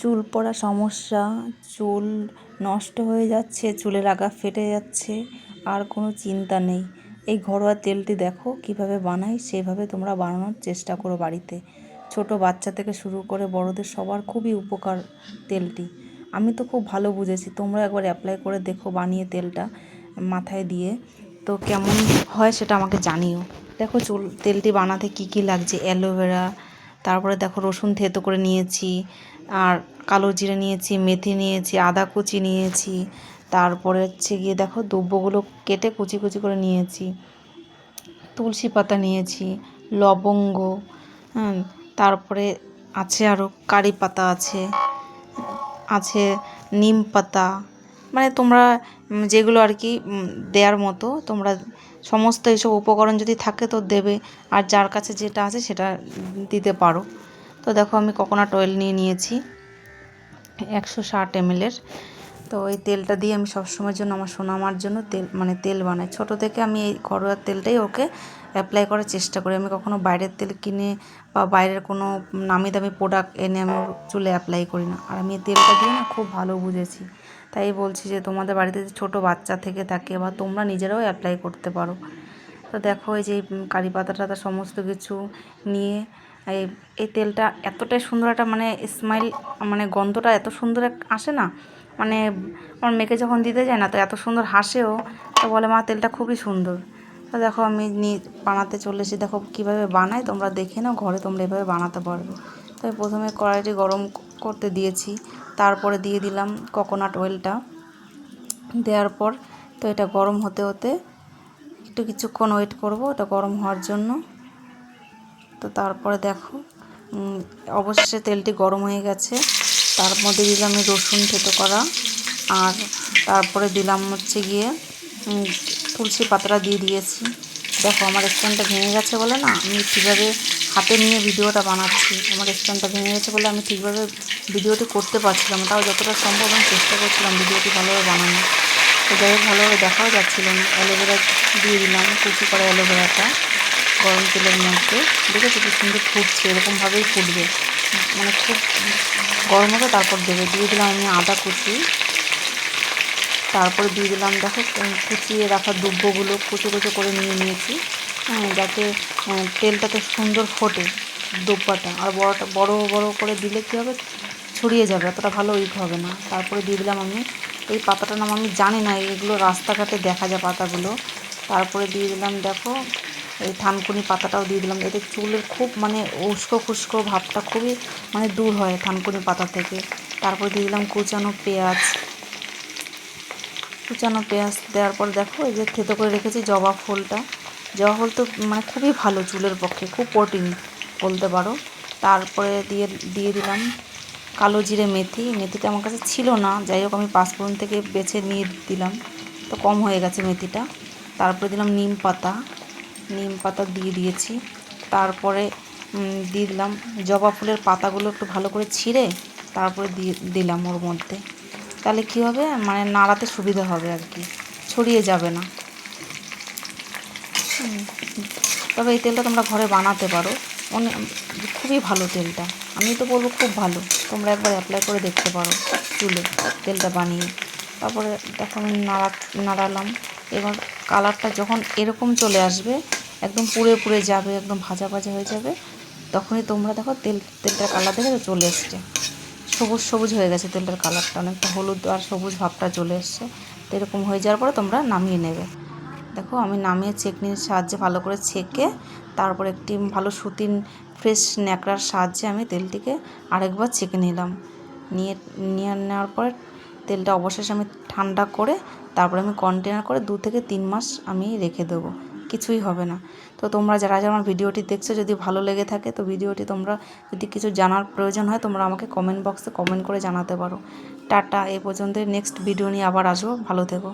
চুল পড়া সমস্যা, চুল নষ্ট হয়ে যাচ্ছে, চুলের আগা ফেটে যাচ্ছে, আর কোনো চিন্তা নেই। এই ঘরোয়া তেলটি দেখো কীভাবে বানাই, সেভাবে তোমরা বানানোর চেষ্টা করো বাড়িতে। ছোট বাচ্চা থেকে শুরু করে বড়দের সবার খুবই উপকার তেলটি। আমি তো খুব ভালো বুঝেছি, তোমরা একবার অ্যাপ্লাই করে দেখো বানিয়ে তেলটা মাথায় দিয়ে। তো কেমন হয় সেটা আমাকে জানিও। দেখো চুল, তেলটি বানাতে কি কি লাগছে? অ্যালোভেরা তারপরে দেখো রসুন থেতো করে নিয়েছি, আর কালো জিরে নিয়েছি, মেথি নিয়েছি, আদা কুচি নিয়েছি, তারপরে হচ্ছে গিয়ে দেখো দ্রব্যগুলো কেটে কুচি কুচি করে নিয়েছি, তুলসী পাতা নিয়েছি, লবঙ্গ হ্যাঁ তারপরে আছে আরও কারি পাতা আছে আছে নিম পাতা মানে তোমরা যেগুলো আর কি দেওয়ার মতো, তোমরা সমস্ত এইসব উপকরণ যদি থাকে তো দেবে, আর যার কাছে যেটা আছে সেটা দিতে পারো। তো দেখো আমি কোকোনাট অয়েল নিয়ে নিয়েছি, একশো ষাট এমএলের তো এই তেলটা দিয়ে আমি সবসময়ের জন্য, আমার সোনামার জন্য তেল মানে তেল বানাই। ছোটো থেকে আমি এই ঘরোয়া তেলটাই ওকে অ্যাপ্লাই করার চেষ্টা করি। আমি কখনো বাইরের তেল কিনে বা বাইরের কোনো নামি দামি প্রোডাক্ট এনে আমি চুলে অ্যাপ্লাই করি না। আর আমি তেলটা দিয়ে না খুব ভালো বুঝেছি। তাই বলছি যে, তোমাদের বাড়িতে যে ছোটো বাচ্চা থেকে থাকে বা তোমরা নিজেরাও অ্যাপ্লাই করতে পারো। তো দেখো এই যে কারি পাতা টাতা সমস্ত কিছু নিয়ে এই এই তেলটা এতটাই সুন্দর একটা মানে স্মাইল মানে গন্ধটা এত সুন্দর আসে না মানে আমার মেয়েকে যখন দিতে যায় না, তো এত সুন্দর হাসেও, তো বলে, মা, তেলটা খুবই সুন্দর। দেখো আমি নিয়ে বানাতে চলে এসেছি। দেখো কীভাবে বানাই, তোমরা দেখে নাও, ঘরে তোমরা এভাবে বানাতে পারবে। তো প্রথমে কড়াইটি গরম করতে দিয়েছি, তারপরে দিয়ে দিলাম কোকোনাট অয়েলটা দেওয়ার পর তো এটা গরম হতে হতে একটু কিছুক্ষণ ওয়েট করব এটা গরম হওয়ার জন্য। তো তারপরে দেখো অবশেষে তেলটি গরম হয়ে গেছে। তার মধ্যে দিলাম রসুন থেতো করা, আর তারপরে দিলাম হচ্ছে গিয়ে তুলসী পাতাটা দিয়ে দিয়েছি। দেখো, আমার স্ট্যান্ডটা ভেঙে গেছে বলে না, আমি ঠিকভাবে হাতে নিয়ে ভিডিওটা বানাচ্ছি, আমার স্ট্যান্ডটা ভেঙে গেছে বলে আমি ঠিকভাবে ভিডিওটি করতে পারছিলাম তাও যতটা সম্ভব আমি চেষ্টা করছিলাম ভিডিওটি ভালোভাবে বানানো তো যাই হোক, ভালোভাবে দেখাও যাচ্ছিল না। অ্যালোভেরা দিয়ে দিলাম, কুচি করা অ্যালোভেরাটা গরম তেলের মধ্যে। দেখেছ কি সুন্দর ফুটছে, এরকমভাবেই ফুটবে। মানে খুব গরম হবে তারপর দেবে। দিয়ে দিলাম আমি আদা কুচি। তারপরে দিয়ে দিলাম দেখো কুচিয়ে রাখা দুব্বগুলো কুচো কুচো করে নিয়ে নিয়েছি। হ্যাঁ, যাতে তেলটাতে সুন্দর ফোটে দুব্বাটা। আর বড়োটা বড়ো বড়ো করে দিলে কী হবে? ছড়িয়ে যাবে অতটা ভালো উইক হবে না। তারপরে দিয়ে দিলাম আমি এই পাতাটার নাম আমি জানি না এগুলো রাস্তাঘাটে দেখা যায় পাতাগুলো। তারপরে দিয়ে দিলাম দেখো এই থানকুনি পাতাটাও দিয়ে দিলাম। এতে চুলের খুব মানে উস্কো খুস্কো ভাবটা খুবই মানে দূর হয় থানকুনি পাতা থেকে। তারপরে দিয়ে দিলাম কুচানো পেঁয়াজ। কুচানো পেঁয়াজ দেওয়ার পর দেখো, এই যে থেতো করে রেখেছি জবা ফুলটা। জবা ফুল তো মানে খুবই ভালো চুলের পক্ষে, খুব প্রোটিন বলতে পারো। তারপরে দিয়ে দিয়ে দিলাম কালো জিরে মেথি। মেথিটা আমার কাছে ছিল না, যাই হোক আমি পাঁচফোড়ন থেকে বেছে নিয়ে দিলাম। তো কম হয়ে গেছে মেথিটা। তারপরে দিলাম নিম পাতা। নিম পাতা দিয়ে দিয়েছি। তারপরে দিয়ে দিলাম জবা ফুলের পাতাগুলো একটু ভালো করে ছিঁড়ে, তারপরে দিয়ে দিলাম ওর মধ্যে। তাহলে কী হবে? মানে নাড়াতে সুবিধা হবে আর কি। ছড়িয়ে যাবে না। তবে এই তেলটা তোমরা ঘরে বানাতে পারো। অনেক খুবই ভালো তেলটা। আমি তো বলব খুব ভালো। তোমরা একবার অ্যাপ্লাই করে দেখতে পারো চুলে তেলটা বানিয়ে। তারপরে দেখো আমি নাড়া, নাড়ালাম। এবার কালারটা যখন এরকম চলে আসবে, একদম পুড়ে পুড়ে যাবে, একদম ভাজা ভাজা হয়ে যাবে, তখনই তোমরা দেখো তেল, তেলটার কালার দেখে চলে এসছে। সবুজ সবুজ হয়ে গেছে, তেলটার কালারটা অনেকটা হলুদ আর সবুজ ভাবটা চলে এসছে। তো এরকম হয়ে যাওয়ার পরে তোমরা নামিয়ে নেবে। দেখো, আমি নামিয়ে চেকনির সাহায্যে ভালো করে ছেঁকে, তারপর একটি ভালো সুতিন ফ্রেশ ন্যাকড়ার সাহায্যে আমি তেলটিকে আরেকবার ছেঁকে নিলাম। নিয়ে নিয়ে নেওয়ার পরে তেলটা অবশেষে আমি ঠান্ডা করে, তারপরে আমি কন্টেনার করে দু থেকে তিন মাস আমি রেখে দেবো। কিছুই হবে না। তো তোমরা যারা আমার ভিডিওটি দেখছ, যদি ভালো লেগে থাকে, তো ভিডিওটি তোমরা যদি কিছু জানার প্রয়োজন হয়, তোমরা আমাকে কমেন্ট বক্সে কমেন্ট করে জানাতে পারো। টাটা, এ পর্যন্ত নেক্সট ভিডিও নিয়ে আবার আসব। ভালো থেকো।